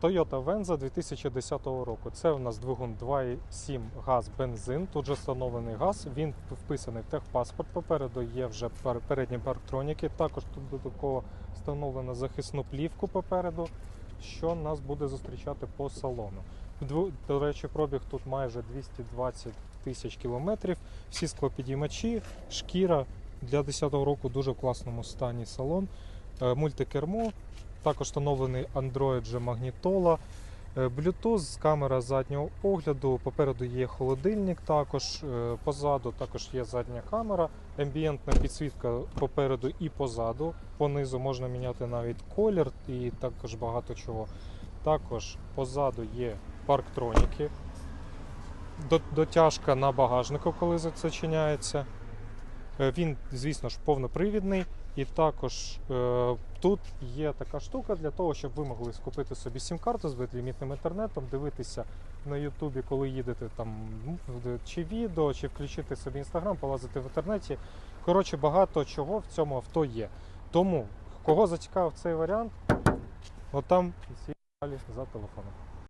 Toyota Venza 2010 року. Це у нас двигун 2,7 газ бензин. Тут же встановлений газ. Він вписаний в техпаспорт. Попереду є вже передні парктроніки. Також тут додатково встановлено захисну плівку попереду, що нас буде зустрічати по салону. До речі, пробіг тут майже 220 тисяч кілометрів. Всі склопідіймачі, шкіра для 10 року дуже в класному стані салон. Е, Мультикермо, також встановлений Android же магнітола, е, Bluetooth, камера заднього огляду. Попереду є холодильник, також е, позаду також є задня камера, амбієнтна підсвітка попереду і позаду. Понизу можна міняти навіть колір і також багато чого. Також позаду є парктроніки, дотяжка на багажнику, коли зачиняється. Е, Він, звісно ж, повнопривідний. І також е, тут є така штука для того, щоб ви могли скупити собі сім-карту з безлімітним інтернетом, дивитися на Ютубі, коли їдете там чи відео, чи включити собі інстаграм, полазити в інтернеті. Коротше, багато чого в цьому авто є. Тому, кого зацікавив цей варіант, от там всі далі за телефоном.